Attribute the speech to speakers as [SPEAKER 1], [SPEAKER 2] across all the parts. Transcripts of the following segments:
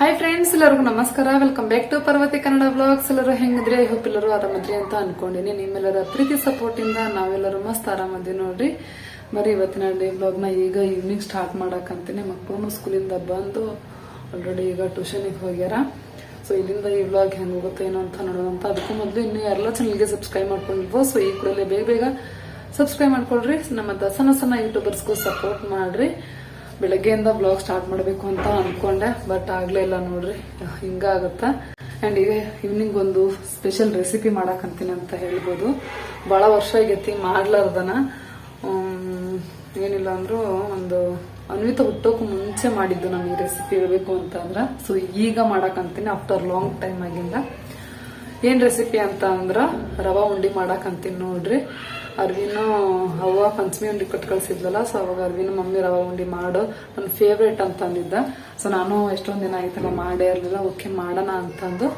[SPEAKER 1] Hi friends ಎಲ್ಲರಿಗೂ ನಮಸ್ಕಾರ. Welcome back to Parvati Kannada blogs ಎಲ್ಲರೂ ಹೆಂಗಿದ್ರಿ? ಐ ಹೋಪ್ ಎಲ್ಲರೂ ಆರಾಮದ್ರಿ ಅಂತ ಅನ್ಕೊಂಡಿನಿ. ನಿಮ್ಮೆಲ್ಲರ ಪ್ರೀತಿ ಸಪೋರ್ಟ್ ಇಂದ ನಾವೆಲ್ಲರೂ ಮಸ್ತ್ ಆರಾಮದ್ವಿ ನೋಡ್ರಿ. ಬರೀ ಇವತ್ತಿನ ಡೇ ಬ್ಲಾಗ್ನ ಈಗ ಈವ್ನಿಂಗ್ ಸ್ಟಾರ್ಟ್ ಮಾಡಕ್ಕಂತೀನಿ ಮಕ್ಕಳು ಸ್ಕೂಲಿಂದ ಬಂದು ಆಲ್ರೆಡಿ ಈಗ ಟ್ಯೂಷನಿಗೆ ಹೋಗ್ಯಾರ. ಸೊ ಇಲ್ಲಿಂದ ಈ ಬ್ಲಾಗ್ ಹೆಂಗ್ ಹೋಗುತ್ತೆ, ಏನೋ ಅಂತ ನೋಡೋದಂತ ಅದಕ್ಕೂ ಮೊದಲು ಇನ್ನು ಎಲ್ಲ ಚಾನಲ್ಗೆ ಸಬ್ಸ್ಕ್ರೈಬ್ ಮಾಡ್ಕೊಂಡಿಲ್ವೋ ಸೊ ಈ ಕೂಡಲೇ ಬೇಗ ಬೇಗ ಸಬ್ಸ್ಕ್ರೈಬ್ ಮಾಡ್ಕೊಳ್ರಿ. ನಮ್ಮ ದಸನ ಸಣ್ಣ ಯೂಟ್ಯೂಬರ್ಸ್ಗೂ ಸಪೋರ್ಟ್ ಮಾಡ್ರಿ. ಬೆಳಗ್ಗೆಯಿಂದ ಬ್ಲಾಗ್ ಸ್ಟಾರ್ಟ್ ಮಾಡಬೇಕು ಅಂತ ಅನ್ಕೊಂಡೆ ಬಟ್ ಆಗ್ಲೇ ಇಲ್ಲ ನೋಡ್ರಿ, ಹಿಂಗಾಗತ್ತ. ಅಂಡ್ ಈಗ ಈವ್ನಿಂಗ್ ಒಂದು ಸ್ಪೆಷಲ್ ರೆಸಿಪಿ ಮಾಡಕಂತೀನಿ ಅಂತ ಹೇಳ್ಬೋದು. ಬಹಳ ವರ್ಷ ಆಗೈತಿ ಮಾಡ್ಲಾರ್ದನ. ಏನಿಲ್ಲ ಅಂದ್ರು ಒಂದು ಅನ್ವಿತ ಹುಟ್ಟೋಕು ಮುಂಚೆ ಮಾಡಿದ್ದು ನಾನು ಈ ರೆಸಿಪಿ ಹೇಳ್ಬೇಕು ಅಂತ ಅಂದ್ರ. ಸೊ ಈಗ ಮಾಡಕಂತೀನಿ ಆಫ್ಟರ್ ಲಾಂಗ್ ಟೈಮ್ ಆಗಿಂದ. ಏನ್ ರೆಸಿಪಿ ಅಂತ ಅಂದ್ರ ರವಾ ಉಂಡಿ ಮಾಡಕಂತೀನಿ ನೋಡ್ರಿ. ಅರ್ವಿನ ಅವ್ವ ಪಂಚಮಿ ಉಂಡಿ ಕೊಟ್ಟು ಕಳ್ಸಿದ್ಲಲ್ಲ ಸೊ ಅವಾಗ ಅರ್ವಿನ ಮಮ್ಮಿ ರವಾ ಉಂಡಿ ಮಾಡು ನನ್ನ ಫೇವ್ರೇಟ್ ಅಂತ ಅಂದಿದ್ದ ಸೊ ನಾನು ಎಷ್ಟೊಂದು ದಿನ ಆಯ್ತಲ್ಲ, ಮಾಡೇ ಇರಲಿಲ್ಲ, ಓಕೆ ಮಾಡೋಣ ಅಂತಂದು.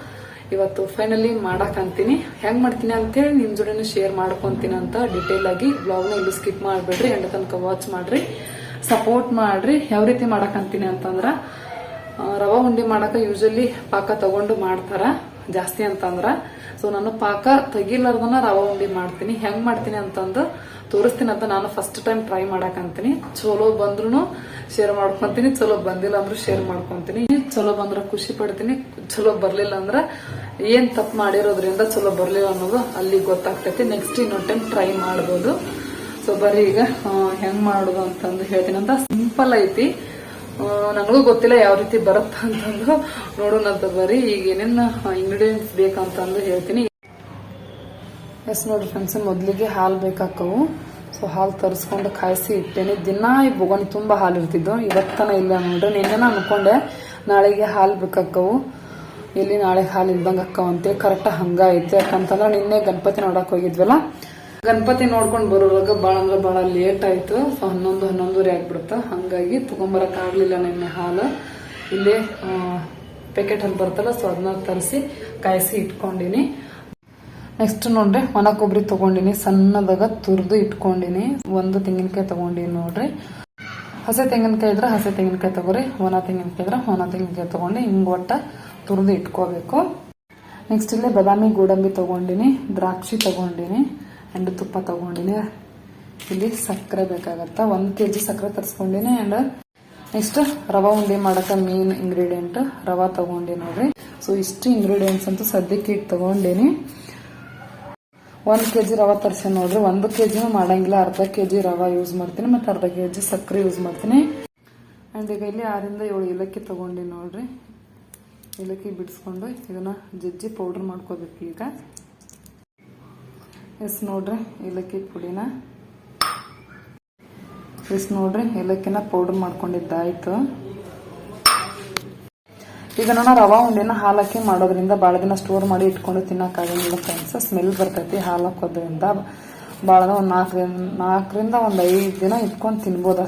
[SPEAKER 1] ಇವತ್ತು ಫೈನಲಿ ಮಾಡಕಂತೀನಿ ಹೆಂಗೆ ಮಾಡ್ತೀನಿ ಅಂತೇಳಿ ನಿಮ್ಮ ಜೋಡಿನೂ ಶೇರ್ ಮಾಡ್ಕೊಂತೀನಿ ಅಂತ ಡಿಟೇಲ್ ಆಗಿ ಬ್ಲಾಗ್ನ ಇಲ್ಲಿ ಸ್ಕಿಪ್ ಮಾಡ್ಬೇಡ್ರಿ ಎಂಡ ತನಕ ವಾಚ್ ಮಾಡಿರಿ ಸಪೋರ್ಟ್ ಮಾಡ್ರಿ. ಯಾವ ರೀತಿ ಮಾಡಕಂತೀನಿ ಅಂತಂದ್ರೆ ರವ ರವಾ ಉಂಡಿ ಮಾಡಕ ಯೂಶಲಿ ಪಾಕ ತಗೊಂಡು ಮಾಡ್ತಾರ ಜಾಸ್ತಿ ಅಂತಂದ್ರ ಸೊ ನಾನು ಪಾಕ ತೆಗಿಲಾರ್ದನ ರವಾ ಉಂಡಿ ಮಾಡ್ತೀನಿ. ಹೆಂಗ್ ಮಾಡ್ತೀನಿ ಅಂತಂದು ತೋರಿಸ್ತೀನಿ ಅಂತ ನಾನು ಫಸ್ಟ್ ಟೈಮ್ ಟ್ರೈ ಮಾಡಕಂತೀನಿ ಚಲೋ ಬಂದ್ರು ಶೇರ್ ಮಾಡ್ಕೊಂತೀನಿ. ಚಲೋ ಬಂದಿಲ್ಲ ಅಂದ್ರೂ ಶೇರ್ ಮಾಡ್ಕೊಂತೀನಿ. ಚಲೋ ಬಂದ್ರ ಖುಷಿ ಪಡ್ತೀನಿ. ಚಲೋ ಬರ್ಲಿಲ್ಲ ಅಂದ್ರ ಏನ್ ತಪ್ಪು ಮಾಡಿರೋದ್ರಿಂದ ಚಲೋ ಬರ್ಲಿಲ್ಲ ಅನ್ನೋದು ಅಲ್ಲಿ ಗೊತ್ತಾಗ್ತೈತಿ. ನೆಕ್ಸ್ಟ್ ಇನ್ನೊಂದ್ ಟೈಮ್ ಟ್ರೈ ಮಾಡ್ಬೋದು. ಸೊ ಬರೀ ಈಗ ಹೆಂಗ್ ಮಾಡೋದು ಅಂತಂದು ಹೇಳ್ತೀನಿ ಅಂತ. ಸಿಂಪಲ್ ಐತಿ. ನನಗೂ ಗೊತ್ತಿಲ್ಲ ಯಾವ ರೀತಿ ಬರುತ್ತ ಅಂತಂದು ನೋಡೋಣ ಅಂತ ಬರ್ರಿ ಈಗ ಏನೇನು ಇಂಗ್ರೀಡಿಯೆಂಟ್ಸ್ ಬೇಕಂತಂದು ಹೇಳ್ತೀನಿ. ಎಸ್ ನೋಡ್ರಿ ಫ್ರೆಂಡ್ಸ್ ಮೊದಲಿಗೆ ಹಾಲು ಬೇಕಾಕವು. ಸೊ ಹಾಲು ತರಿಸ್ಕೊಂಡು ಕಾಯಿಸಿ ಇಟ್ಟೇನೆ. ದಿನ ಈ ಬೊಗಣಿ ತುಂಬ ಹಾಲು ಇರ್ತಿದ್ದು, ಇವತ್ತನ ಇಲ್ಲ ನೋಡ್ರಿ. ನಿನ್ನೆನ ಅನ್ಕೊಂಡೆ ನಾಳೆಗೆ ಹಾಲು ಬೇಕಾಕವು. ಎಲ್ಲಿ ನಾಳೆ ಹಾಲು ಇಲ್ದಂಗೆ ಅಕ್ಕವಂತೆ. ಹಂಗ ಐತೆ. ಯಾಕಂತಂದ್ರೆ ನಿನ್ನೆ ಗಣಪತಿ ನೋಡಕ್ ಹೋಗಿದ್ವಲ್ಲ ಗಣಪತಿ ನೋಡ್ಕೊಂಡು ಬರೋವಾಗ ಭಾಳ ಅಂದ್ರೆ ಭಾಳ ಲೇಟ್ ಆಯ್ತು. ಸೊ ಹನ್ನೊಂದು, ಹನ್ನೊಂದುವರೆ ಆಗ್ಬಿಡುತ್ತ. ಹಂಗಾಗಿ ತಗೊಂಬರಕ್ ಆಗ್ಲಿಲ್ಲ ನಿನ್ನೆ ಹಾಲು. ಇಲ್ಲೇ ಪ್ಯಾಕೆಟ್ ಅಲ್ಲಿ ಬರ್ತಲ್ಲ ಸೊ ಅದನ್ನ ತರಿಸಿ ಕಾಯಿಸಿ ಇಟ್ಕೊಂಡಿನಿ. ನೆಕ್ಸ್ಟ್ ನೋಡ್ರಿ, ಒಣ ಕೊಬ್ಬರಿ ತಗೊಂಡಿನಿ. ಸಣ್ಣದಾಗ ತುರಿದು ಇಟ್ಕೊಂಡಿನಿ. ಒಂದು ತೆಂಗಿನಕಾಯಿ ತಗೊಂಡಿನಿ ನೋಡ್ರಿ. ಹಸೆ ತೆಂಗಿನಕಾಯಿ ಇದ್ರೆ ಹಸಿ ತೆಂಗಿನಕಾಯಿ ತಗೋರಿ. ಒಣ ತೆಂಗಿನಕಾಯಿ ಇದ್ರೆ ಒಣ ತೆಂಗಿನಕಾಯಿ ತಗೊಂಡು ಹಿಂಗ್ ಒಟ್ಟ ತುರಿದು ಇಟ್ಕೋಬೇಕು. ನೆಕ್ಸ್ಟ್ ಇಲ್ಲೇ ಬಾದಾಮಿ, ಗೋಡಂಬಿ ತಗೊಂಡಿನಿ. ದ್ರಾಕ್ಷಿ ತಗೊಂಡಿನಿ. ಅಂಡ್ ತುಪ್ಪ ತೊಗೊಂಡಿನಿ. ಇಲ್ಲಿ ಸಕ್ಕರೆ ಬೇಕಾಗತ್ತೆ. ಒಂದು ಕೆ ಜಿ ಸಕ್ಕರೆ ತರಿಸ್ಕೊಂಡಿನಿ ಆ್ಯಂಡ್ ನೆಕ್ಸ್ಟ್ ರವಾ ಉಂಡೆ ಮಾಡೋಕೆ ಮೇನ್ ಇಂಗ್ರೀಡಿಯೆಂಟ್ ರವಾ ತೊಗೊಂಡಿ ನೋಡ್ರಿ. ಸೊ ಇಷ್ಟು ಇಂಗ್ರೀಡಿಯೆಂಟ್ಸ್ ಅಂತೂ ಸದ್ಯಕ್ಕೆ ಇಟ್ಟು ತೊಗೊಂಡೇನಿ. ಒಂದು ಕೆ ಜಿ ರವೆ ತರಿಸಿ ನೋಡ್ರಿ. ಒಂದು ಕೆ ಜಿನೂ ಮಾಡಂಗಿಲ್ಲ. ಅರ್ಧ ಕೆ ಜಿ ರವೆ ಯೂಸ್ ಮಾಡ್ತೀನಿ ಮತ್ತು ಅರ್ಧ ಕೆ ಜಿ ಸಕ್ಕರೆ ಯೂಸ್ ಮಾಡ್ತೀನಿ. ಆ್ಯಂಡ್ ಈಗ ಇಲ್ಲಿ ಆರಿಂದ ಏಳು ಏಲಕ್ಕಿ ತಗೊಂಡಿ ನೋಡ್ರಿ. ಏಲಕ್ಕಿ ಬಿಡಿಸ್ಕೊಂಡು ಇದನ್ನು ಜಜ್ಜಿ ಪೌಡ್ರ್ ಮಾಡ್ಕೋಬೇಕು ಈಗ. ಎಸ್ ನೋಡ್ರಿ, ಏಲಕ್ಕಿ ಪುಡಿನ. ಎಸ್ ನೋಡ್ರಿ, ಏಲಕ್ಕಿನ ಪೌಡರ್ ಮಾಡ್ಕೊಂಡಿದ್ದಾಯ್ತು. ಈಗ ನಾನು ರವಾ ಉಂಡೆನ ಹಾಲಕ್ಕಿ ಮಾಡೋದ್ರಿಂದ ಭಾಳ ದಿನ ಸ್ಟೋರ್ ಮಾಡಿ ಇಟ್ಕೊಂಡು ತಿನ್ನಕ್ಕಾಗಂಗಿಲ್ಲ ಫ್ರೆಂಡ್ಸ್ ಸ್ಮೆಲ್ ಬರ್ತೈತಿ ಹಾಲು ಹಾಕೋದ್ರಿಂದ. ಭಾಳ ಒಂದು ನಾಲ್ಕರಿಂದ ನಾಲ್ಕರಿಂದ ಒಂದು ಐದು ದಿನ ಇಟ್ಕೊಂಡು ತಿನ್ಬೋದು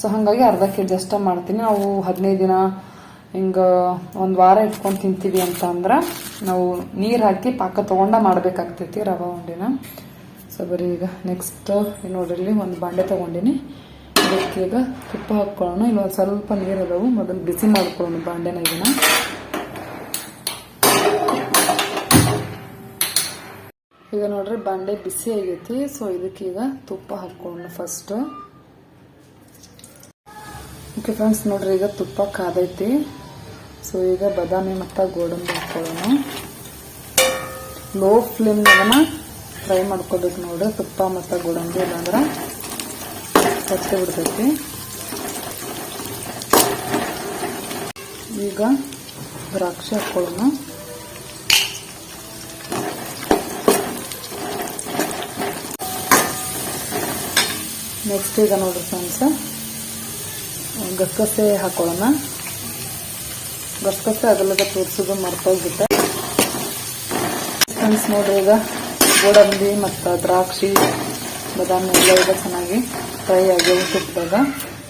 [SPEAKER 1] ಸೊ ಹಾಗಾಗಿ ಅರ್ಧ ಕೆ ಜಿ ಅಷ್ಟ ಮಾಡ್ತೀನಿ. ನಾವು ಹದಿನೈದು ದಿನ ಹಿಂಗ ಒಂದು ವಾರ ಇಟ್ಕೊಂಡು ತಿಂತೀವಿ ಅಂತ ಅಂದ್ರ ನಾವು ನೀರು ಹಾಕಿ ಪಾಕ ತಗೊಂಡ ಮಾಡಬೇಕಾಗ್ತೈತಿ ರವಾ ಉಂಡಿನ. ಸೊ ಬರೀ ಈಗ ನೆಕ್ಸ್ಟ್ ನೋಡ್ರಿ ಒಂದು ಬಾಂಡೆ ತಗೊಂಡಿನಿ. ಇದಕ್ಕೆ ಈಗ ತುಪ್ಪ ಹಾಕೊಳ್ಳೋಣ ಇಲ್ಲೊಂದು ಸ್ವಲ್ಪ ನೀರು ಅದಾವು. ಮೊದಲು ಬಿಸಿ ಮಾಡ್ಕೊಳ್ಳೋಣ ಬಾಂಡೆನ ಇದನ್ನ. ಈಗ ನೋಡ್ರಿ ಬಾಂಡೆ ಬಿಸಿ ಆಗೈತಿ. ಸೊ ಇದಕ್ಕೆ ಈಗ ತುಪ್ಪ ಹಾಕೊಳ್ಳೋಣ ಫಸ್ಟ್ ಓಕೆ ಫ್ರೆಂಡ್ಸ್ ನೋಡ್ರಿ ಈಗ ತುಪ್ಪ ಕಾದೈತಿ. ಸೊ ಈಗ ಬಾದಾಮಿ ಮತ್ತು ಗೋಡಂಬಿ ಹಾಕೊಳ್ಳೋಣ. ಲೋ ಫ್ಲೇಮ್ನಾಗನ ಫ್ರೈ ಮಾಡ್ಕೋಬೇಕು ನೋಡ್ರಿ. ತುಪ್ಪ ಮತ್ತು ಗೋಡಂಬಿ ಇಲ್ಲಾಂದ್ರೆ ಕಟ್ಟಿ ಬಿಡ್ತೈತಿ. ಈಗ ದ್ರಾಕ್ಷಿ ಹಾಕೊಳ್ಳೋಣ. ನೆಕ್ಸ್ಟ್ ಈಗ ನೋಡ್ರಿ ಫ್ರೆಂಡ್ಸ್ ಗಸಗಸೆ ಹಾಕೊಳ್ಳೋಣ. ಗಸಗಸೆ ಅದೆಲ್ಲದ ತೋರಿಸೋದು ಮರ್ತೋಗ್ಬಿಟ್ಟೆ ಫ್ರೆಂಡ್ಸ್ ನೋಡ್ರಿ ಈಗ ಗೋಡಂಬಿ ಮತ್ತು ದ್ರಾಕ್ಷಿ, ಬದಾಮಿ ಎಲ್ಲ ಈಗ ಚೆನ್ನಾಗಿ ಫ್ರೈ ಆಗಿ ತುಪ್ಪದಾಗ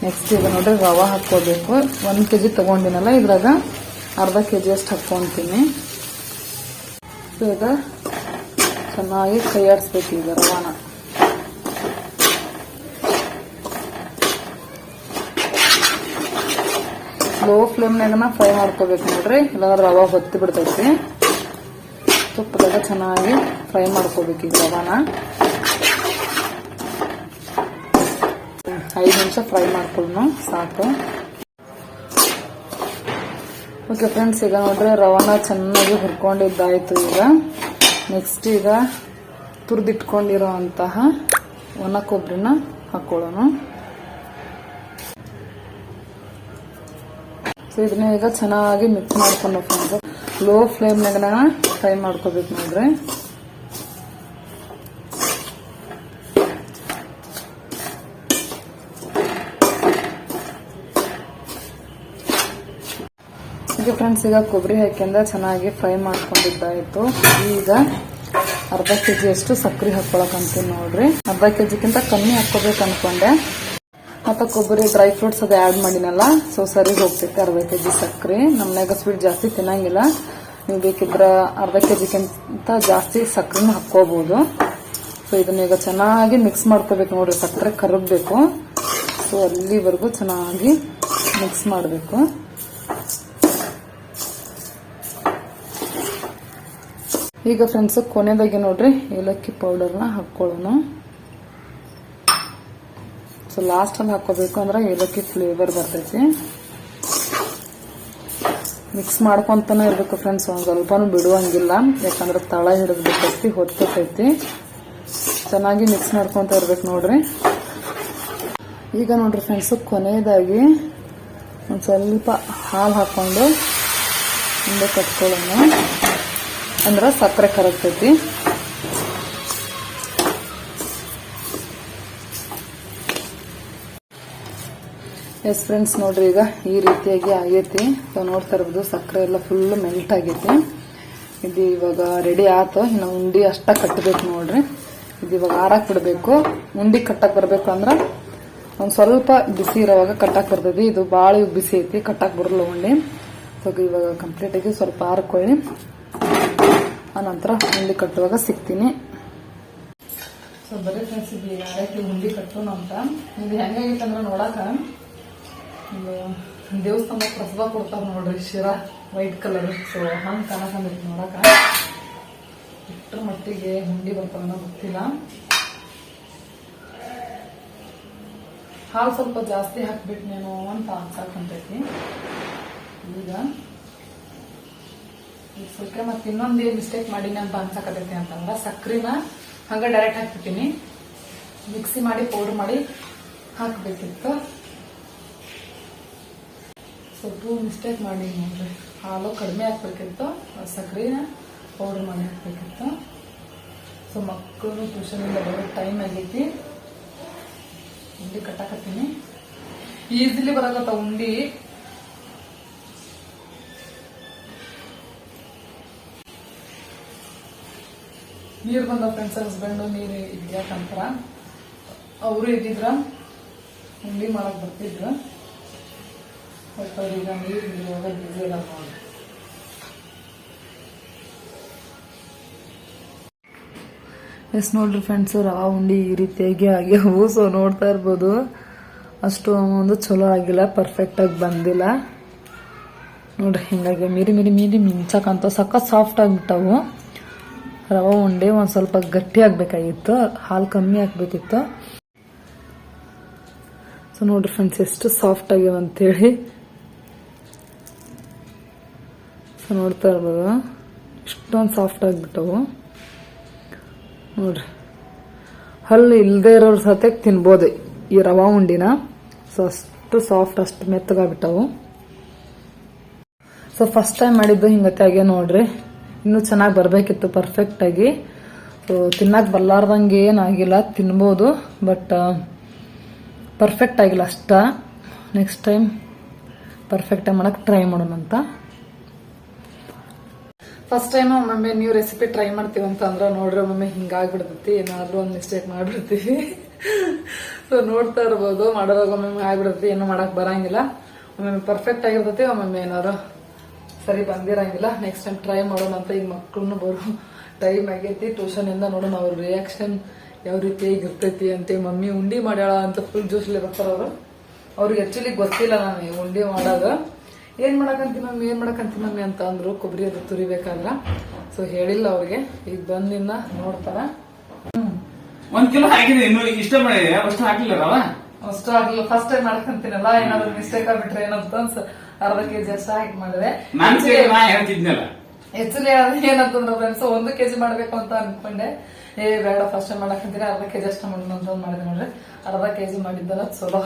[SPEAKER 1] ನೆಕ್ಸ್ಟ್ ಈಗ ನೋಡ್ರಿ ರವಾ ಹಾಕ್ಕೋಬೇಕು. ಒಂದು ಕೆ ಜಿ ತೊಗೊಂಡಿನಲ್ಲ, ಇದ್ರಾಗ ಅರ್ಧ ಕೆ ಜಿ ಅಷ್ಟು ಹಾಕ್ಕೊತೀನಿ. ಈಗ ಚೆನ್ನಾಗಿ ಕೈಯಾಡಿಸ್ಬೇಕು ಈಗ ರವಾನ. ಸ್ಲೋ ಫ್ಲೇಮ್ನಾಗನ ಫ್ರೈ ಮಾಡ್ಕೋಬೇಕು ನೋಡ್ರಿ. ಇಲ್ಲಾಂದ್ರೆ ರವಾ ಹೊತ್ತಿ ಬಿಡ್ತೈತಿ ತುಪ್ಪದಾಗ ಚೆನ್ನಾಗಿ ಫ್ರೈ ಮಾಡ್ಕೋಬೇಕು ಈಗ ರವಾನ. ಐದು ನಿಮಿಷ ಫ್ರೈ ಮಾಡ್ಕೊಳ್ಳೋಣ, ಸಾಕು. ಓಕೆ ಫ್ರೆಂಡ್ಸ್ ಈಗ ನೋಡ್ರಿ ರವಾನ ಚೆನ್ನಾಗಿ ಹುರ್ಕೊಂಡಿದ್ದಾಯ್ತು ಈಗ. ನೆಕ್ಸ್ಟ್ ಈಗ ತುರಿದಿಟ್ಕೊಂಡಿರೋ ಅಂತಹ ಒಣ ಕೊಬ್ಬರಿನ ಹಾಕೊಳ್ಳೋಣ ಸೊ ಇದನ್ನ ಈಗ ಚೆನ್ನಾಗಿ ಮಿಕ್ಸ್ ಮಾಡ್ಕೊಂಡು ಫ್ರೆಂಡ್ಸ್ ಲೋ ಫ್ಲೇಮ್ನಾಗ ಫ್ರೈ ಮಾಡ್ಕೋಬೇಕು ನೋಡ್ರಿ. ಈಗ ಫ್ರೆಂಡ್ಸ್ ಈಗ ಕೊಬ್ಬರಿ ಹಾಕಿಂದ ಚೆನ್ನಾಗಿ ಫ್ರೈ ಮಾಡ್ಕೊಂಡಿದ್ದಾಯ್ತು ಈಗ ಅರ್ಧ ಕೆ ಜಿಯಷ್ಟು ಸಕ್ಕರೆ ಹಾಕ್ಕೊಳಕಂತೀನಿ ನೋಡ್ರಿ. ಅರ್ಧ ಕೆ ಜಿಗಿಂತ ಕಮ್ಮಿ ಹಾಕೋಬೇಕು ಅನ್ಕೊಂಡೆ ಮತ್ತೆ ಕೊಬ್ಬರಿ ಡ್ರೈ ಫ್ರೂಟ್ಸ್ ಅದು ಆ್ಯಡ್ ಮಾಡಿನಲ್ಲ ಸೊ ಸರಿ ಹೋಗ್ತೈತೆ, ಅರ್ಧ ಕೆ ಜಿ ಸಕ್ಕರೆ ನಮ್ಮನ್ಯಾಗ ಸ್ವೀಟ್ ಜಾಸ್ತಿ ತಿನ್ನಂಗಿಲ್ಲ. ನೀವು ಬೇಕಿದ್ರೆ ಅರ್ಧ ಕೆ ಜಿಗಿಂತ ಜಾಸ್ತಿ ಸಕ್ಕರೆನ ಹಾಕ್ಕೋಬೋದು. ಸೊ ಇದನ್ನ ಈಗ ಚೆನ್ನಾಗಿ ಮಿಕ್ಸ್ ಮಾಡ್ಕೋಬೇಕು ನೋಡಿರಿ, ಸಕ್ಕರೆ ಕರಗಬೇಕು. ಸೊ ಅಲ್ಲಿವರೆಗೂ ಚೆನ್ನಾಗಿ ಮಿಕ್ಸ್ ಮಾಡಬೇಕು. ಈಗ ಫ್ರೆಂಡ್ಸ್ ಕೊನೆದಾಗಿ ನೋಡ್ರಿ, ಏಲಕ್ಕಿ ಪೌಡರ್ನ ಹಾಕೊಳ್ಳೋಣ ಸೊ ಲಾಸ್ಟಲ್ಲಿ ಹಾಕೋಬೇಕು ಅಂದ್ರೆ ಏಲಕ್ಕಿ ಫ್ಲೇವರ್ ಬರ್ತೈತಿ. ಮಿಕ್ಸ್ ಮಾಡ್ಕೊಂತಾನೆ ಇರಬೇಕು ಫ್ರೆಂಡ್ಸ್ ಒಂದ್ ಸ್ವಲ್ಪನೂ ಬಿಡುವಂಗಿಲ್ಲ. ಯಾಕಂದ್ರೆ ತಳ ಹಿಡಿದ್ಬಿಟ್ಟೈತಿ ಹೊತ್ತೈತಿ ಚೆನ್ನಾಗಿ ಮಿಕ್ಸ್ ಮಾಡ್ಕೊಂತ ಇರ್ಬೇಕು ನೋಡ್ರಿ. ಈಗ ನೋಡ್ರಿ ಫ್ರೆಂಡ್ಸ್ ಕೊನೆಯದಾಗಿ ಒಂದು ಸ್ವಲ್ಪ ಹಾಲು ಹಾಕೊಂಡು ಮುಂದೆ ಕಟ್ಕೊಳ್ಳೋಣ. ಅಂದ್ರೆ ಸಕ್ಕರೆ ಕರಗ್ತೈತಿ. ಎಸ್ ಫ್ರೆಂಡ್ಸ್ ನೋಡ್ರಿ, ಈಗ ಈ ರೀತಿಯಾಗಿ ಆಗೈತಿ. ಸೊ ನೋಡ್ತಾ ಇರ್ಬೋದು, ಸಕ್ಕರೆ ಎಲ್ಲ ಫುಲ್ ಮೆಲ್ಟ್ ಆಗೈತಿ. ಇದು ಇವಾಗ ರೆಡಿ ಆಯ್ತು ಇನ್ನು ಉಂಡಿ ಅಷ್ಟ ಕಟ್ಟಬೇಕು ನೋಡ್ರಿ. ಇದು ಇವಾಗ ಆರಾಕ್ ಬಿಡಬೇಕು. ಉಂಡಿ ಕಟ್ಟಕ್ಕೆ ಬರಬೇಕು ಅಂದ್ರೆ ಒಂದ್ ಸ್ವಲ್ಪ ಬಿಸಿ ಇರೋವಾಗ ಕಟ್ಟಕ್ ಬರ್ತೈತಿ. ಇದು ಭಾಳ ಬಿಸಿ ಐತಿ ಕಟ್ಟಕ್ಕೆ ಬರಲ್ಲ ಉಂಡಿ. ಸೊ ಇವಾಗ ಕಂಪ್ಲೀಟ್ ಆಗಿ ಸ್ವಲ್ಪ ಆರ್ಕೊಳ್ಳಿ. ಆನಂತರ ಉಂಡಿ ಕಟ್ಟುವಾಗ ಸಿಗ್ತೀನಿ. ಸೊ ಬರೀ ಫ್ರೆಂಡ್ಸ್ ಇದು ಯಾರೈತಿ ಉಂಡಿ ಕಟ್ಟೋಣ ಅಂತ. ಇದು ಹೆಂಗಾಗಿತ್ತಂದ್ರೆ ಅಂದ್ರೆ ನೋಡಾಕ ಒಂದು ದೇವಸ್ಥಾನ ಪ್ರಸಾದ ಕೊಡ್ತಾರ ನೋಡ್ರಿ ಶಿರ ವೈಟ್ ಕಲರ್ ಸೊ ಹಂಗ್ ಕಾಣಕಂದೈತಿ ನೋಡಕ ಇಷ್ಟರ ಮಟ್ಟಿಗೆ ಹುಂಡಿ ಬರ್ತಾರನ್ನ ಗೊತ್ತಿಲ್ಲ. ಹಾಲು ಸ್ವಲ್ಪ ಜಾಸ್ತಿ ಹಾಕ್ಬಿಟ್ನೇನೋ ಅಂತ ಅನ್ಸಾಕಂತೈತಿ. ಈಗ ಈಗ ಸ್ವಲ್ಪ ಮತ್ತೆ ಇನ್ನೊಂದು ಮಿಸ್ಟೇಕ್ ಮಾಡೀನಿ ಅಂತ ಅನ್ಸಕತೈತಿ ಅಂತಂದ್ರೆ ಸಕ್ರಿನ ಹಂಗ ಡೈರೆಕ್ಟ್ ಹಾಕ್ಬಿಟ್ಟಿನಿ. ಮಿಕ್ಸಿ ಮಾಡಿ ಪೌಡರ್ ಮಾಡಿ ಹಾಕ್ಬೇಕಿತ್ತು. ಸ್ವಲ್ಪ ಮಿಸ್ಟೇಕ್ ಮಾಡಿ ನೋಡ್ರಿ. ಹಾಲು ಕಡಿಮೆ ಹಾಕ್ಬೇಕಿತ್ತು ಸಕ್ಕರೆನ ಪೌಡ್ರ್ ಮಾಡಿ ಹಾಕ್ಬೇಕಿತ್ತು. ಸೊ ಮಕ್ಕಳು ಟ್ಯೂಷನಿಂದ ಬರೋ ಟೈಮ್ ಆಗೈತಿ. ಉಂಡಿ ಕಟ್ಟಾಕತ್ತೀನಿ. ಈಸಿಲಿ ಬರಾಕತ್ತ ಉಂಡಿ. ನೀರು ಬಂದ ಫ್ರೆಂಡ್ಸ್ ಹಸ್ಬೆಂಡು ನೀರು ಇದ್ಯಾಕಂತಾರ. ಅವರು ಇದ್ದಿದ್ರ ಉಂಡಿ ಮಾಡಕ್ ಬರ್ತಿದ್ರು. ಇಲ್ಲ ನೋಡಿ ಎಸ್ ನೋಡ್ರಿ ಫ್ರೆಂಡ್ಸ್ ರವಾ, ಉಂಡಿ ಈ ರೀತಿಯಾಗಿ ಆಗ್ಯಾವು ಸೊ ನೋಡ್ತಾ ಇರ್ಬೋದು. ಅಷ್ಟು ಒಂದು ಚಲೋ ಆಗಿಲ್ಲ ಪರ್ಫೆಕ್ಟ್ ಆಗಿ ಬಂದಿಲ್ಲ. ನೋಡ್ರಿ, ಹಿಂಗಾಗಿ ಮೀರಿ ಮೀರಿ ಮೀರಿ ಮಿಂಚಕ್ಕಂತ ಸಖತ್ ಸಾಫ್ಟ್ ಆಗಿಬಿಟ್ಟವು. ರವಾ, ಉಂಡೆ ಒಂದು ಸ್ವಲ್ಪ ಗಟ್ಟಿ ಆಗಬೇಕಾಗಿತ್ತು, ಹಾಲು ಕಮ್ಮಿ ಆಗಬೇಕಿತ್ತು. ಸೊ ನೋಡ್ರಿ ಫ್ರೆಂಡ್ಸ್ ಎಷ್ಟು ಸಾಫ್ಟ್ ಆಗ್ಯಾವ ಅಂತೇಳಿ ನೋಡ್ತಾ ಇರ್ಬೋದು. ಇಷ್ಟೊಂದು ಸಾಫ್ಟ್ ಆಗ್ಬಿಟ್ಟವು. ನೋಡ್ರಿ. ಹಲ್ಲು ಇಲ್ಲದೆ ಇರೋರು ಸತೆಗೆ ತಿನ್ಬೋದು. ಈ ರವಾ ಉಂಡಿನ. ಸೊ ಅಷ್ಟು ಸಾಫ್ಟ್ ಅಷ್ಟು ಮೆತ್ತಗಾಗ್ಬಿಟ್ಟವು. ಸೊ ಫಸ್ಟ್ ಟೈಮ್ ಮಾಡಿದ್ದು ಹಿಂಗತ್ತೆ ಆಗ್ಯ ನೋಡ್ರಿ. ಇನ್ನೂ ಚೆನ್ನಾಗಿ ಬರಬೇಕಿತ್ತು ಪರ್ಫೆಕ್ಟಾಗಿ ಸೊ ತಿನ್ನಕ್ಕೆ ಬರ್ಲಾರ್ದಂಗೆ ಏನಾಗಿಲ್ಲ ತಿನ್ಬೋದು. ಬಟ್ ಪರ್ಫೆಕ್ಟ್ ಆಗಿಲ್ಲ ಅಷ್ಟ. ನೆಕ್ಸ್ಟ್ ಟೈಮ್ ಪರ್ಫೆಕ್ಟಾಗಿ ಮಾಡೋಕ್ಕೆ ಟ್ರೈ ಮಾಡೋಣ ಅಂತ ಫಸ್ಟ್ ಟೈಮ್ ಒಮ್ಮೊಮ್ಮೆ ನೀವು ರೆಸಿಪಿ ಟ್ರೈ ಮಾಡ್ತೀವಿ ಅಂತಂದ್ರೆ ನೋಡ್ರಿ ಒಮ್ಮೊಮ್ಮೆ ಹಿಂಗಾಗ್ಬಿಡ್ತೈತಿ, ಏನಾದ್ರೂ ಒಂದು ಮಿಸ್ಟೇಕ್ ಮಾಡ್ಬಿಡ್ತೀವಿ. ಸೊ ನೋಡ್ತಾ ಇರ್ಬೋದು ಮಾಡೋದಾಗ ಒಮ್ಮೊಮ್ಮೆ ಆಗ್ಬಿಡ್ತೈತಿ, ಏನೂ ಮಾಡಕ್ ಬರಂಗಿಲ್ಲ. ಒಮ್ಮೊಮ್ಮೆ ಪರ್ಫೆಕ್ಟ್ ಆಗಿರ್ತೈತಿ ಒಮ್ಮೊಮ್ಮೆ ಏನಾದ್ರು ಸರಿ ಬಂದಿರಂಗಿಲ್ಲ. ನೆಕ್ಸ್ಟ್ ಟೈಮ್ ಟ್ರೈ ಮಾಡೋಣ ಅಂತ ಈಗ ಮಕ್ಕಳನ್ನು ಬರೋ. ಟೈಮ್ ಆಗೈತಿ ಟ್ಯೂಷನ್ ಇಂದ ನೋಡೋಣ ಅವ್ರ ರಿಯಾಕ್ಷನ್ ಯಾವ ರೀತಿಯಾಗಿ ಇರ್ತೈತಿ ಅಂತ. ಮಮ್ಮಿ ಉಂಡಿ ಮಾಡ್ಯಾಳ ಅಂತ ಫುಲ್ ಜೋಶ್ಲಿ ಬರ್ತಾರ ಅವರು. ಅವ್ರಿಗೆ ಆಕ್ಚುಲಿ ಗೊತ್ತಿಲ್ಲ ನಾನು ಉಂಡಿ ಮಾಡೋದು. ಏನ್ ಮಾಡಕಂತಿ ಮಮ್ಮಿ ಏನ್ ಮಾಡಕಂತಿ ಮಮ್ಮಿ ಅಂತ ಅಂದ್ರು ಕೊಬ್ಬರಿ ಅದು ತುರಿಬೇಕಾದ್ರ. ಸೊ ಹೇಳಿಲ್ಲ ಅವ್ರಿಗೆ. ಈಗ ಬಂದಿನ ನೋಡ್ತಾರ.
[SPEAKER 2] ಒಂದ್ ಕಿಲೋ ಹಾಕಿದ್ರೆ ಇನ್ನು ಇಷ್ಟ ಮಾಡಿದ್ರೆ ಅಷ್ಟು ಹಾಕಿಲ್ಲ ರವ
[SPEAKER 1] ಅಷ್ಟು ಆಗ್ಲಿಲ್ಲ ಫಸ್ಟ್ ಟೈಮ್ ಮಾಡ್ಕಂತೀನಲ್ಲ ಏನಾದ್ರು ಮಿಸ್ಟೇಕ್ ಆಗ್ಬಿಟ್ರೆ ಏನಂತ ಅನ್ಸ ಅರ್ಧ ಕೆಜಿ ಅಷ್ಟು ಹಾಕಿ ಮಾಡಿದೆ.
[SPEAKER 2] ಹೇಳ್ತಿದ್ನಲ್ಲ.
[SPEAKER 1] ಹೆಚ್ಚಲಿ ಏನಂತಂದ್ರೆ ಫ್ರೆಂಡ್ಸ್ ಒಂದು ಕೆಜಿ ಮಾಡ್ಬೇಕು ಅಂತ ಅನ್ಕೊಂಡೆ. ಏ ಬೇಡ ಫಸ್ಟ್ ಟೈಮ್ ಮಾಡಕಂತೀರಿ? ಅರ್ಧ ಕೆಜಿ ಅಷ್ಟ ಮಾಡೋಣ ಅಂತ ಮಾಡಿದೆ ನೋಡ್ರಿ. ಅರ್ಧ ಕೆಜಿ ಮಾಡಿದ್ದಲ್ಲ ಚಲೋ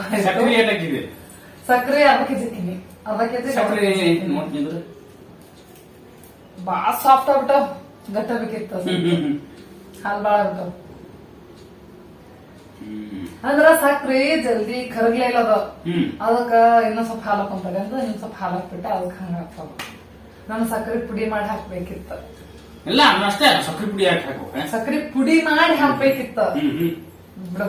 [SPEAKER 2] ಸಕ್ಕರೆ
[SPEAKER 1] ಅರ್ಧ ಕೆಜಿ ಹಾಕಿನಿ
[SPEAKER 2] ಸಕ್ಕರೆ ನೋಡ್ತಿದ್ರು
[SPEAKER 1] ಬಾ ಸಾಫ್ಟ್ ಆಗ್ಬಿಟ್ಟಾವ ಗಟ್ಟ ಬೇಕಿತ್ತು ಹಾಲು ಬಾಳ ಆಗ್ಬಿಟ್ಟಾವ ಅಂದ್ರ ಸಕ್ರಿ ಜಲ್ದಿ ಕರಗ್ಲೇ ಇಲ್ಲ ಅದು. ಅದಕ್ಕ ಇನ್ನೊಂದ್ ಸ್ವಲ್ಪ ಹಾಲು ಹಾಕೊಂತಾರೆ ಅಂದ್ರೆ ಇನ್ನೊಂದ್ ಸ್ವಲ್ಪ ಹಾಲು ಹಾಕ್ಬಿಟ್ಟು ಅದಕ್ಕೆ ಹಂಗ ಹಾಕ್ತಾವ ನಾನು ಸಕ್ಕರೆ ಪುಡಿ ಮಾಡಿ ಹಾಕ್ಬೇಕಿತ್ತ.
[SPEAKER 2] ಇಲ್ಲ ಅಷ್ಟೇ ಸಕ್ಕರೆ ಪುಡಿ ಹಾಕಿ ಹಾಕ್ಬೇಕು
[SPEAKER 1] ಸಕ್ಕರೆ ಪುಡಿ ಮಾಡಿ ಹಾಕ್ಬೇಕಿತ್ತ. ಬಿಡು.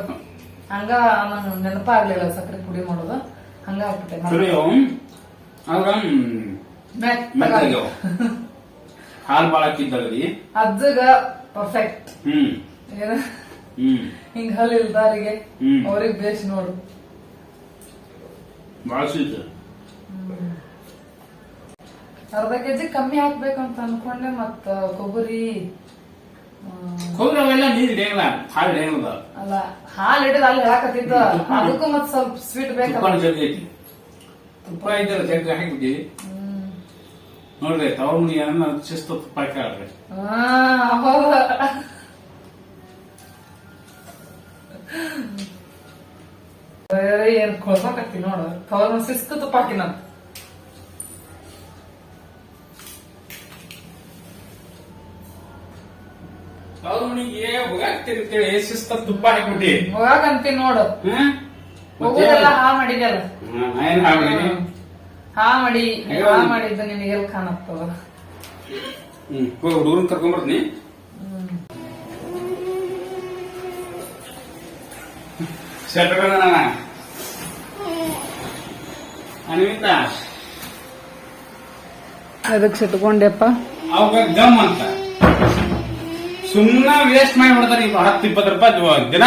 [SPEAKER 1] ಹಂಗ ನಂಗೆ ನೆನಪಾಗ್ಲಿಲ್ಲ ಸಕ್ಕರೆ ಪುಡಿ ಮಾಡೋದು. ಹಂಗ ಆಗ್ಬಿಟ್ಟೆ ಮೆತ್ತಗಾಗಿ.
[SPEAKER 2] ಮೆತ್ತಗೆ ಹಾಲು ಬಾಳ ಹಾಕಿದ್ದಲ್ರಿ.
[SPEAKER 1] ಅಜ್ಜಗ ಪರ್ಫೆಕ್ಟ್
[SPEAKER 2] ಹ್ಮ್.
[SPEAKER 1] ಏನ?
[SPEAKER 2] ಹ್ಮ್.
[SPEAKER 1] ಹಿಂಗ ಹಲ್ ಇಲ್ದಾರಿಗೆ
[SPEAKER 2] ಹ್ಮ್.
[SPEAKER 1] ಅವ್ರಿಗೆ ಬೇಸ್ ನೋಡು.
[SPEAKER 2] ಬಾಳ ಸ್ವೀಟ್
[SPEAKER 1] ಅರ್ಧ ಕೆಜಿ ಕಮ್ಮಿ ಹಾಕ್ಬೇಕಂತ ಅನ್ಕೊಂಡೆ ಮತ್ತ ಕೊಬ್ಬರಿ ಆ,
[SPEAKER 2] ಕೊಬ್ಬರಿ ಅವೆಲ್ಲ ನೀರ್ ಹಿಡಿಯಂಗಿಲ್ಲ ಹಾಲು ಹಿಡಿಯಂಗಿಲ್ಲ.
[SPEAKER 1] ಅಲ್ಲ ಹಾಲ್ ಹಿಡಿದ ಅಲ್ಲಿ ಹೇಳಕತ್ತಿದ್ದ. ಅದಕ್ಕೂ ಮತ್ ಸ್ವಲ್ಪ ಸ್ವೀಟ್ ಬೇಕಲ್ಲ
[SPEAKER 2] ತುಪ್ಪನ ಜಲ್ದಿ ಐತಿ. ತುಪ್ಪ ಇದ್ದಲ್ಲ ಜಗ್ಗ ಹಾಕಿಬಿಟ್ಟಿವಿ ನೋಡ್ರಿ ತವ್ರ ಮನಿ ಅನ್ನ ಶಿಸ್ತು ತುಪ್ಪ
[SPEAKER 1] ಬೇರೆ ಏನ್ ಕೊಳ್ಸಾಕತ್ತಿ ನೋಡು. ತವ್ರ ಶಿಸ್ತು ತುಪ್ಪ ಹಾಕಿನ
[SPEAKER 2] ತವ್ರ ಮನಿಗೆ ಹೋಗಾಕ್ತಿರಿ ಅಂತೇಳಿ ಶಿಸ್ತ ತುಪ್ಪ ಹಾಕ್ಬಿಟ್ಟಿ.
[SPEAKER 1] ಹೋಗಾಕಂತಿ ನೋಡು. ಹೋಗೋದೆಲ್ಲ ಹಾ ಮಾಡಿದ್ಯಲ್ಲ
[SPEAKER 2] ಹಾಕ್ಬಿಡಿ
[SPEAKER 1] ಹಾ ಮಾಡಿ. ಹಾ ಮಾಡಿದ್ದು ನಿನಗೆ ಎಲ್ಲಿ ಕಾಣತ್ತದ
[SPEAKER 2] ಹ್ಮ್ ಹುಡುಗರನ್ನ ಕರ್ಕೊಂಬರ್ತೀನಿ ಅನ್ವಿತ.
[SPEAKER 1] ಅದಕ್ಕೆ ಸಿಟ್ಕೊಂಡೆಪ್ಪ?
[SPEAKER 2] ಅವಾಗ ಗಮ್ ಅಂತ. ಸುಮ್ಮನೆ ವೇಸ್ಟ್ ಮಾಡಿಬಿಡ್ತಾರೆ ಈಗ ಹತ್ತು ಇಪ್ಪತ್ತು ರೂಪಾಯಿ ದಿನ.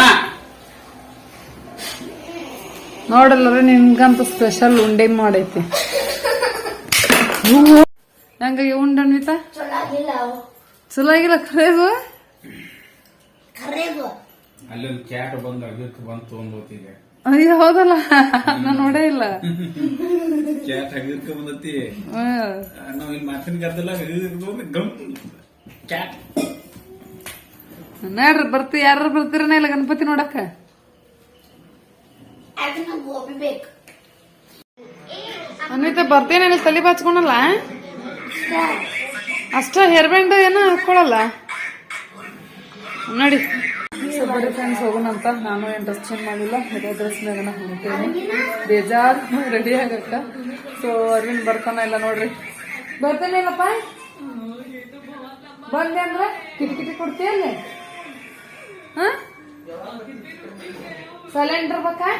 [SPEAKER 1] ನೋಡಲ್ಲ ನಿನ್ಗಂತ ಸ್ಪೆಷಲ್ ಉಂಡೆ ಮಾಡೈತಿ. ಹೆಂಗ
[SPEAKER 3] ಉಂಡನ್ವಿತ
[SPEAKER 1] ಚಲೋ ಆಗಿಲ್ಲ ಖರೇದು
[SPEAKER 2] ಅಲ್ಲೊಂದು ಕ್ಯಾಟ್ ಬಂದು ಅಗಕ್ಕೆ ಬಂದು ತಗೊಂಡ್ಬೋತಿಗೆ
[SPEAKER 1] ಅಯ್ಯೋ ಹೌದಲ್ಲ? ನಾನು ನೋಡೇ ಇಲ್ಲ.
[SPEAKER 2] ಕ್ಯಾಟ್ ಅಗಕ್ಕೆ ಬಂದತಿ.
[SPEAKER 1] ಹ್ಮ್.
[SPEAKER 2] ನಾವು ಇಲ್ಲಿ ಮಾತಿನ ಗದ್ದಲ್ಲ ಗಮ್. ಕ್ಯಾಟ್
[SPEAKER 1] ನೋಡ್ರಿ ಬರ್ತಿ ಯಾರು ಬರ್ತೀರನ ಇಲ್ಲ ಗಣಪತಿ ನೋಡಕ ಅನ್ವಿತ ಬರ್ತೇನೆ ತಲೆ ಬಾಚ್ಕೊಳಲ್ಲ ಅಷ್ಟ ಹೇರ್ ಬ್ಯಾಂಡ್ ಏನೋ ಹಾಕೊಳಲ್ಲ. ನೋಡಿ. ಸೊ ಬರೀ ಫ್ರೆಂಡ್ಸ್ ಹೋಗೋಣಂತ ನಾನು ಏನು ಡ್ರೆಸ್ ಚೇಂಜ್ ಮಾಡಿಲ್ಲ. ಅದೇ ಡ್ರೆಸ್ ಹೋಗ್ತೇನೆ ಬೇಜಾರು ರೆಡಿ ಆಗಕ್ಕ. ಸೊ ಅರವಿಂದ್ ಬರ್ತಾನ ಇಲ್ಲ ನೋಡ್ರಿ. ಬರ್ತೇನೆ ಇಲ್ಲಪ್ಪ. ಬಂದೆ ಅಂದ್ರೆ ಕಿಟಿ ಕಿಟಿ ಕೊಡ್ತೀಯಲ್ಲ ಹಾ? ಸೈಲೆಂಟ್ ಇರ್ಬೇಕಾ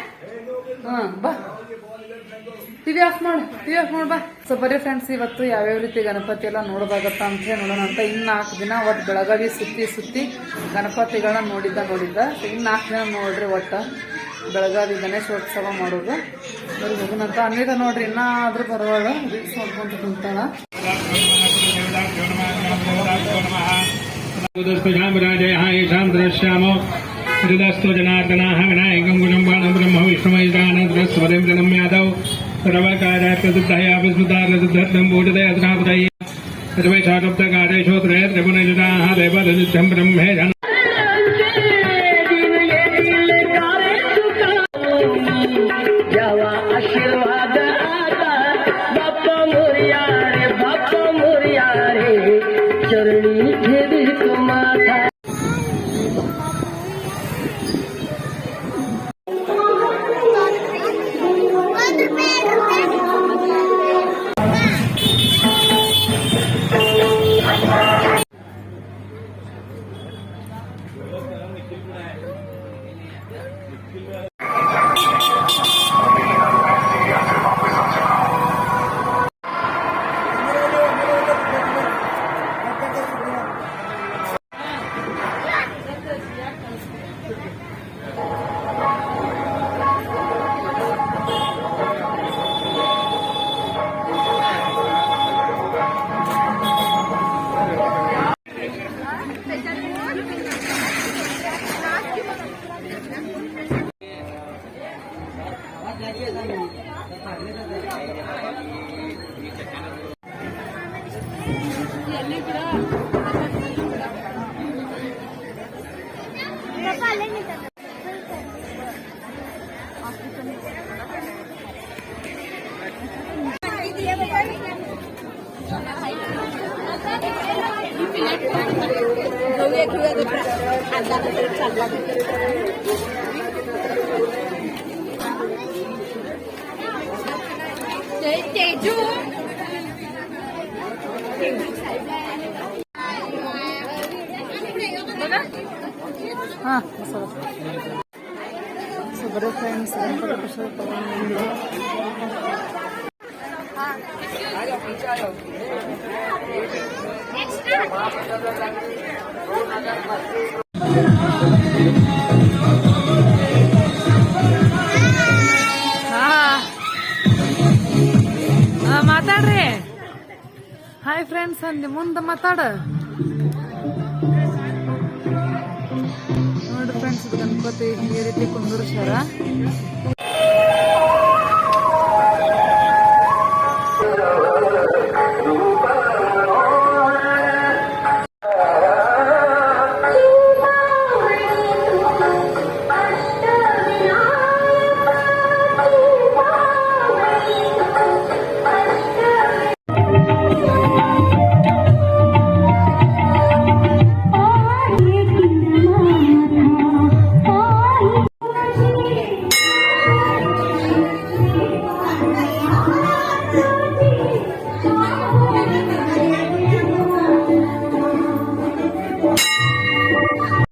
[SPEAKER 1] ಹಾ, ಬಾ. ಟಿವಿ ಆಫ್ ಮಾಡು ಟಿವಿ ಆಫ್ ಬಾ ಸೊ ಬರೀ ಫ್ರೆಂಡ್ಸ್ ಇವತ್ತು ಯಾವ್ಯಾವ ರೀತಿ ಗಣಪತಿ ಎಲ್ಲ ನೋಡೋದಾಗತ್ತ ಅಂತ ಹೇಳಿ ನೋಡೋಣ ಅಂತ ಇನ್ನು ನಾಲ್ಕು ದಿನ ಒಟ್ಟು ಬೆಳಗಾವಿ ಸುತ್ತಿ ಸುತ್ತಿ ಗಣಪತಿಗಳನ್ನ ನೋಡಿದ್ದ ನೋಡಿದ್ದ ಇನ್ನು ನಾಲ್ಕು ದಿನ ನೋಡ್ರಿ ಒಟ್ಟು ಬೆಳಗಾವಿ ಗಣೇಶೋತ್ಸವ ಮಾಡೋದು ಬರೀ ಹೋಗೋಣಂತ ಅನ್ನಿದ ನೋಡ್ರಿ ಇನ್ನ ಆದ್ರೂ ಪರವಾಗಿಲ್ಲ ರೀಲ್ಸ್ ನೋಡ್ಕೊಂಡು ಕುಂತಾಳ
[SPEAKER 4] ಜನಾರ್ದನ ವಿನಾಯಕಂ सर्वकार्यात्मसिद्धया विस्मृतार्लसिद्धर्थं भूषदयस्रापदये सर्वैषाटप्तकारेषु त्रयत्रिपुनयुताः देवदनित्यं ब्रह्मे जन
[SPEAKER 5] द्यावा
[SPEAKER 3] तेजू
[SPEAKER 1] ಹಾ ಸರ್ ಸೊ ಬರೀ ಫ್ರೆಂಡ್ಸ್ ತಗೊಂಡು ಹಾ ಹಾ, ಮಾತಾಡ್ರಿ. ಹಾಯ್ ಫ್ರೆಂಡ್ಸ್ ಅಂದಿ ಮುಂದೆ ಮಾತಾಡ. ನೋಡಿ ಫ್ರೆಂಡ್ಸ್ ಗಣಪತಿ ಈ ರೀತಿ ಕುಂದರ್ಸ್ಯಾರ.